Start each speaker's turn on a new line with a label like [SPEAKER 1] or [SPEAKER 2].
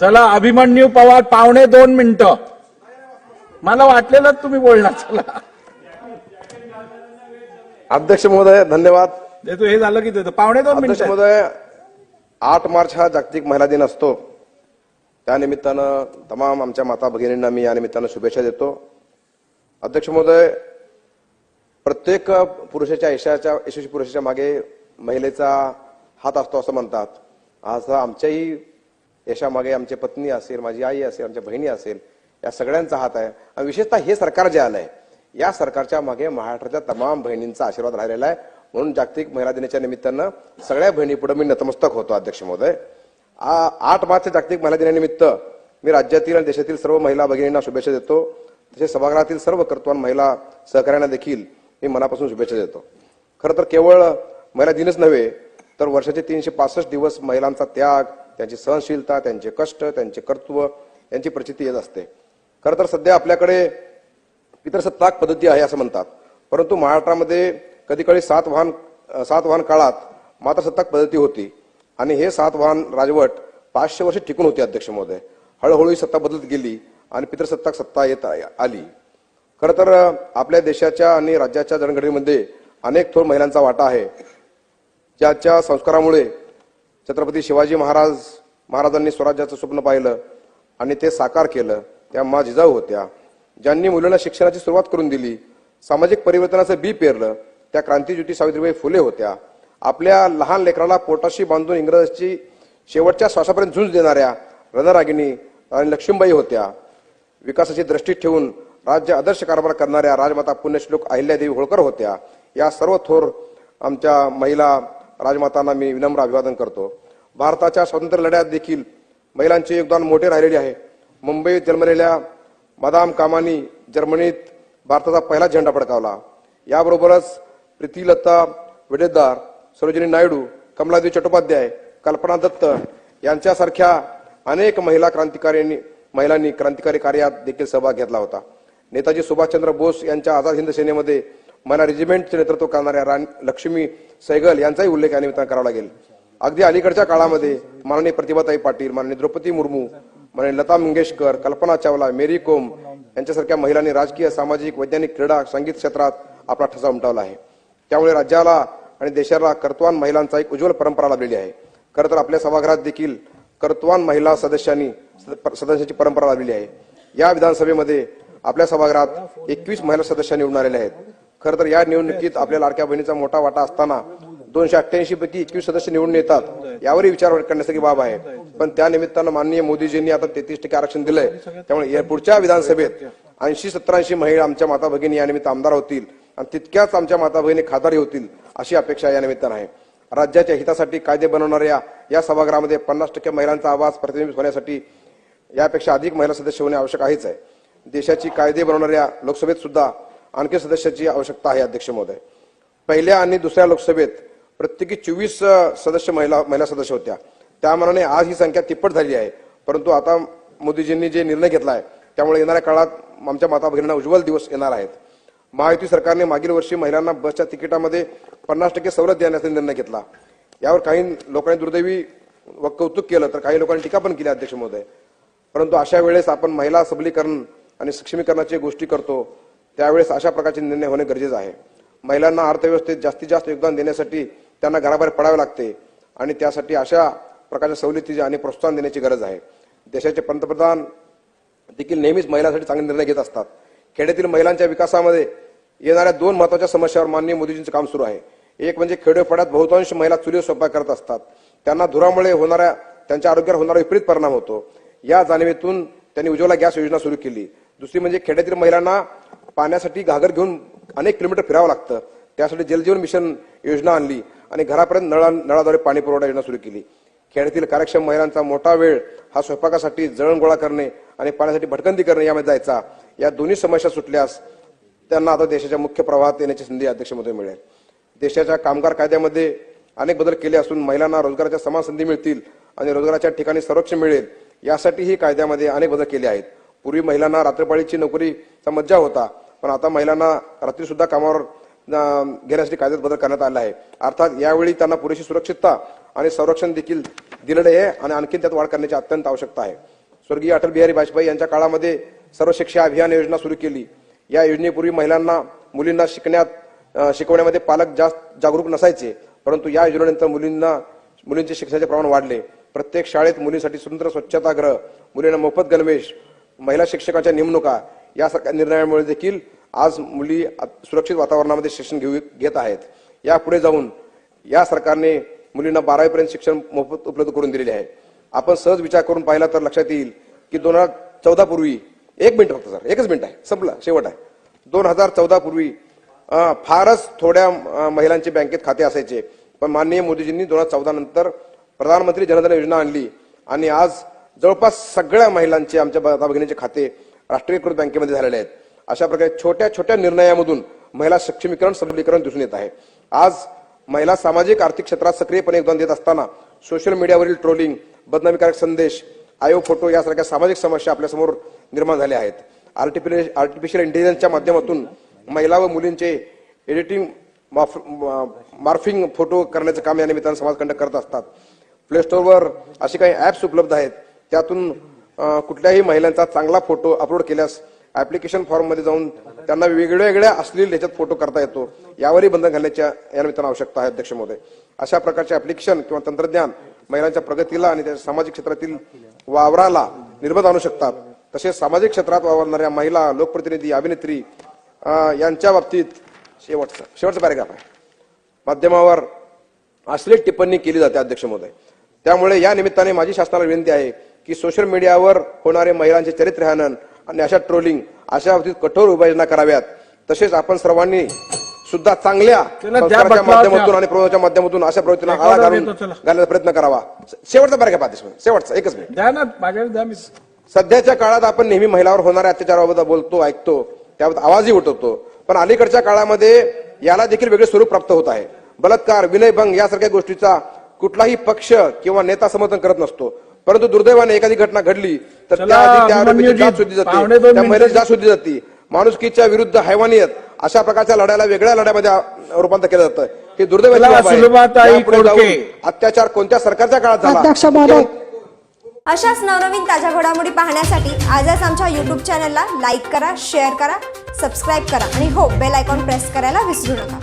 [SPEAKER 1] चला अभिमन्यू पवार पावणे दोन मिनिटं. मला वाटलेलं तुम्ही बोलणार चला.
[SPEAKER 2] अध्यक्ष महोदय धन्यवाद.
[SPEAKER 1] देतो हे झालं की देतो. पावणे दोन
[SPEAKER 2] अध्यक्ष
[SPEAKER 1] मिनिटं.
[SPEAKER 2] महोदय आठ मार्च हा जागतिक महिला दिन असतो. त्या निमित्तानं तमाम आमच्या माता भगिनींना मी या निमित्तानं शुभेच्छा देतो. अध्यक्ष महोदय प्रत्येक पुरुषाच्या यशाच्या यशस्वी पुरुषाच्या मागे महिलेचा हात असतो असं म्हणतात. आज आमच्याही यशामागे आमची पत्नी असेल माझी आई असेल आमच्या बहिणी असेल या सगळ्यांचा हात आहे. आणि विशेषतः हे सरकार जे आलंय या सरकारच्या मागे महाराष्ट्राच्या तमाम बहिणींचा आशीर्वाद राहिलेला आहे. म्हणून जागतिक महिला दिनाच्या निमित्तानं सगळ्या बहिणी पुढे मी नतमस्तक होतो अध्यक्ष महोदय. आ- आठ मार्च जागतिक महिला दिनानिमित्त मी राज्यातील आणि देशातील सर्व महिला भगिनींना शुभेच्छा देतो. तसेच सभागृहातील सर्व कर्तवान महिला सहकार्यांना देखील मी मनापासून शुभेच्छा देतो. खरं तर केवळ महिला दिनच नव्हे तर वर्षाचे तीनशे पासष्ट दिवस महिलांचा त्याग त्यांची सहनशीलता त्यांचे कष्ट त्यांचे कर्तृत्व यांची प्रचिती येत असते. खरं तर सध्या आपल्याकडे पितरसत्ताक पद्धती आहे असं म्हणतात. परंतु महाराष्ट्रामध्ये कधी कधी सात वाहन सात वाहन काळात मातृसत्ताक पद्धती होती. आणि हे सात वाहन राजवट पाचशे वर्ष टिकून होती अध्यक्ष महोदय. हळूहळू ही सत्ता बदलत गेली आणि पितृसत्ताक सत्ता येत आली. खरं तर आपल्या देशाच्या आणि राज्याच्या जनगणनेमध्ये अनेक थोर महिलांचा वाटा आहे. ज्याच्या संस्कारामुळे छत्रपती शिवाजी महाराज महाराजांनी स्वराज्याचं स्वप्न पाहिलं आणि ते साकार केलं. त्या मा जिजाऊ होत्या. ज्यांनी मुलांना शिक्षणाची सुरुवात करून दिली सामाजिक परिवर्तनाचं बी पेरलं त्या क्रांतीज्योती सावित्रीबाई फुले होत्या. आपल्या लहान लेकराला पोटाशी बांधून इंग्रजांची शेवटच्या श्वासापर्यंत झुंज देणाऱ्या रणरागिणी आणि लक्ष्मीबाई होत्या. विकासाची दृष्टी ठेवून राज्य आदर्श कारभार करणाऱ्या राजमाता पुण्यश्लोक अहिल्यादेवी होळकर होत्या. या सर्व थोर आमच्या महिला राजमातांना मी विनम्र अभिवादन करतो. भारताच्या स्वातंत्र्य लढ्यात देखील महिलांचे योगदान मोठे राहिलेले आहे. मुंबईत जन्मलेल्या मदाम कामानी जर्मनीत भारताचा पहिला झेंडा फडकावला. याबरोबरच प्रीतीलता विडेदार सरोजिनी नायडू कमलादेवी चट्टोपाध्याय कल्पना दत्त यांच्यासारख्या अनेक महिला क्रांतिकाऱ्यांनी महिलांनी क्रांतिकारी कार्यात देखील सहभाग घेतला होता. नेताजी सुभाषचंद्र बोस यांच्या आझाद हिंद सेनेमध्ये मना रेजिमेंटचे नेतृत्व करणाऱ्या राणी लक्ष्मी सैगल यांचाही उल्लेख या निमित्तानं करावा लागेल. अगदी अलीकडच्या काळामध्ये माननीय प्रतिभाताई पाटील माननीय द्रौपदी मुर्मू माननीय लता मंगेशकर कल्पना चावला मेरी कोम यांच्यासारख्या महिलांनी राजकीय सामाजिक वैज्ञानिक क्रीडा संगीत क्षेत्रात आपला ठसा उमटवला आहे. त्यामुळे राज्याला आणि देशाला कर्तवान महिलांचा एक उज्ज्वल परंपरा लाभलेली आहे. खरं तर आपल्या सभागृहात देखील कर्तवान महिला सदस्यांनी सदस्याची परंपरा लाभलेली आहे. या विधानसभेमध्ये आपल्या सभागृहात एकवीस महिला सदस्य निवडून आलेल्या आहेत. खरं तर या निवडणुकीत आपल्या लाडक्या बहिणीचा मोठा वाटा असताना दोनशे अठ्ठ्याऐंशी पैकी एकवीस सदस्य निवडून येतात. यावरही विचार करण्यासारखी बाब आहे. पण त्या निमित्तानं माननीय मोदीजींनी आता तेहतीस टक्के आरक्षण दिलंय. त्यामुळे या पुढच्या विधानसभेत ऐंशी सत्तरऐंशी महिला आमच्या माता भगिनी यानिमित्त आमदार होतील आणि तितक्याच आमच्या माता भगिनी खासदारी होतील अशी अपेक्षा या निमित्तानं आहे. राज्याच्या हितासाठी कायदे बनवणाऱ्या या सभागृहामध्ये पन्नास टक्के महिलांचा आवाज प्रतिबिंबित होण्यासाठी यापेक्षा अधिक महिला सदस्य होणे आवश्यक आहेच आहे. देशाची कायदे बनवणाऱ्या लोकसभेत सुद्धा आणखी सदस्याची आवश्यकता आहे अध्यक्ष महोदय. पहिल्या आणि दुसऱ्या लोकसभेत प्रत्येकी चोवीस सदस्य महिला महिला सदस्य होत्या. त्यामानाने आज ही संख्या तिप्पट झाली आहे. परंतु आता मोदीजींनी जे निर्णय घेतला आहे त्यामुळे येणाऱ्या काळात आमच्या माता भगिनींना उज्ज्वल दिवस येणार आहेत. महायुती सरकारने मागील वर्षी महिलांना बसच्या तिकिटामध्ये पन्नास टक्के सवलत देण्याचा निर्णय घेतला. यावर काही लोकांनी दुर्दैवी व कौतुक केलं तर काही लोकांनी टीका पण केली अध्यक्ष महोदय. परंतु अशा वेळेस आपण महिला सबलीकरण आणि सक्षमीकरणाची गोष्टी करतो त्यावेळेस अशा प्रकारचे निर्णय होणे गरजेचं आहे. महिलांना अर्थव्यवस्थेत जास्तीत जास्त योगदान देण्यासाठी त्यांना घराबाहेर पडावे लागते आणि त्यासाठी अशा प्रकारच्या सवलती आणि प्रोत्साहन देण्याची गरज आहे. देशाचे पंतप्रधान देखील नेहमीच महिलांसाठी चांगले निर्णय घेत असतात. खेड्यातील महिलांच्या विकासामध्ये येणाऱ्या दोन महत्त्वाच्या समस्यावर माननीय मोदीजींचं काम सुरू आहे. एक म्हणजे खेडोपाड्यात बहुतांश महिला चुलीवर स्वयंपाक करत असतात. त्यांना धुरामुळे होणाऱ्या त्यांच्या आरोग्यावर होणारा विपरीत परिणाम होतो. या जाणीवेतून त्यांनी उज्ज्वला गॅस योजना सुरू केली. दुसरी म्हणजे खेड्यातील महिलांना पाण्यासाठी घागर घेऊन अनेक किलोमीटर फिरावं लागतं. त्यासाठी जलजीवन मिशन योजना आणली आणि घरापर्यंत नळा नळाद्वारे पाणी पुरवठा योजना सुरू केली. खेड्यातील कार्यक्षम महिलांचा मोठा वेळ हा स्वयंपाकासाठी जळण गोळा करणे आणि पाण्यासाठी भटकंती करणे यामध्ये जायचा. या दोन्ही समस्या सुटल्यास त्यांना आता देशाच्या मुख्य प्रवाहात येण्याची संधी अध्यक्षमध्ये मिळेल. देशाच्या कामगार कायद्यामध्ये अनेक बदल केले असून महिलांना रोजगाराच्या समान संधी मिळतील आणि रोजगाराच्या ठिकाणी संरक्षण मिळेल. यासाठीही कायद्यामध्ये अनेक बदल केले आहेत. पूर्वी महिलांना रात्रपाळीची नोकरीचा मज्जा होता. पण आता महिलांना रात्री सुद्धा कामावर घेण्यासाठी कायद्यात बदल करण्यात आला आहे. अर्थात यावेळी त्यांना पुरेशी सुरक्षितता आणि संरक्षण देखील दिलेलं आहे आणि आणखी त्यात वाढ करण्याची अत्यंत आवश्यकता आहे. स्वर्गीय अटल बिहारी वाजपेयी यांच्या काळामध्ये सर्व शिक्षा अभियान योजना सुरू केली. या योजनेपूर्वी महिलांना मुलींना शिकण्यात शिकवण्यामध्ये पालक जास्त जागरूक नसायचे परंतु या योजनेनंतर मुलींना मुलींचे शिक्षणाचे प्रमाण वाढले. प्रत्येक शाळेत मुलींसाठी स्वतंत्र स्वच्छतागृह मुलींना मोफत गणवेश महिला शिक्षकाच्या नेमणुका यासारख्या निर्णयामुळे देखील आज मुली सुरक्षित वातावरणामध्ये शिक्षण घेऊ घेत आहेत. यापुढे जाऊन या सरकारने मुलींना बारावीपर्यंत शिक्षण मोफत उपलब्ध करून दिलेले आहे. आपण सहज विचार करून पाहिला तर लक्षात येईल की दोन हजार चौदा पूर्वी एक मिनिट फक्त सर एकच मिनिट आहे. संपलं. शेवट आहे. दोन हजार चौदा पूर्वी फारच थोड्या महिलांचे बँकेत खाते असायचे. पण माननीय मोदीजींनी दोन हजार चौदा नंतर प्रधानमंत्री जनधन योजना आणली. आणि आज जवळपास सगळ्या महिलांचे आमच्या माता भगिनीचे खाते राष्ट्रीयकृत बँकेमध्ये झालेले आहेत. अशा प्रकारे छोट्या छोट्या निर्णयामधून महिला सक्षमीकरण सबलीकरण दिसून येत आहे. आज महिला सामाजिक आर्थिक क्षेत्रात सक्रियपणे योगदान देत असताना सोशल मीडियावरील ट्रोलिंग बदनामीकारक संदेश आयोग फोटो यासारख्या सामाजिक समस्या आपल्यासमोर निर्माण झाल्या आहेत. आर्टिफिशियल आर्टिफिशियल इंटेलिजन्सच्या माध्यमातून महिला व मुलींचे एडिटिंग मार्फिंग फोटो करण्याचं काम या निमित्तानं समाजकंडक करत असतात. प्ले स्टोअरवर असे काही ऍप्स उपलब्ध आहेत त्यातून कुठल्याही महिलांचा चांगला फोटो अपलोड केल्यास ऍप्लिकेशन फॉर्ममध्ये जाऊन त्यांना वेगवेगळ्या अश्लील ह्याच्यात फोटो करता येतो. यावरही बंधन घालण्याच्या या निमित्तानं आवश्यकता आहे अध्यक्ष महोदय. अशा प्रकारचे ऍप्लिकेशन किंवा तंत्रज्ञान महिलांच्या प्रगतीला आणि त्याच्या सामाजिक क्षेत्रातील वावराला निर्बंध आणू शकतात. तसेच सामाजिक क्षेत्रात वावरणाऱ्या महिला लोकप्रतिनिधी अभिनेत्री यांच्या बाबतीत शेवटचं शेवटचा पॅरेग्राफ आहे. माध्यमावर अश्लील टिप्पणी केली जाते अध्यक्ष महोदय. त्यामुळे या निमित्ताने माझी शासनाला विनंती आहे की सोशल मीडियावर होणारे महिलांचे चरित्रहनन आणि अशा ट्रोलिंग अशा बाबतीत कठोर उपाययोजना कराव्यात तसेच आपण सर्वांनी सुद्धा चांगल्या माध्यमातून. आणि प्रबोधनाच्या माध्यमातून अशा प्रवृत्तींना आळा घालून. घालण्याचा प्रयत्न करावा शेवटचा अध्यक्ष महोदय. शेवटचा एकच मिनिट सध्याच्या काळात आपण नेहमी महिलावर होणाऱ्या अत्याचाराबाबत बोलतो ऐकतो त्याबाबत आवाजही उठवतो पण अलीकडच्या काळामध्ये याला देखील वेगळे स्वरूप प्राप्त होत आहे बलात्कार विनयभंग यासारख्या गोष्टीचा कुठलाही पक्ष किंवा नेता समर्थन करत नसतो परंतु दुर्दैवाने एखादी घटना घडली तर त्या महिलेची. जात माणुसकीच्या विरुद्ध हैवानियत अशा प्रकारच्या लढ्याला वेगळ्या लढ्यामध्ये रूपांतर केलं जातं. हे
[SPEAKER 1] कोडके.
[SPEAKER 2] अत्याचार कोणत्या सरकारच्या काळात झाला?
[SPEAKER 3] अध्यक्ष महोदय
[SPEAKER 4] अशाच नवनवीन ताज्या घडामोडी पाहण्यासाठी आजच आमच्या यूट्यूब चॅनलला लाईक करा शेअर करा सबस्क्राईब करा. आणि हो बेल आयकॉन प्रेस करायला विसरू नका.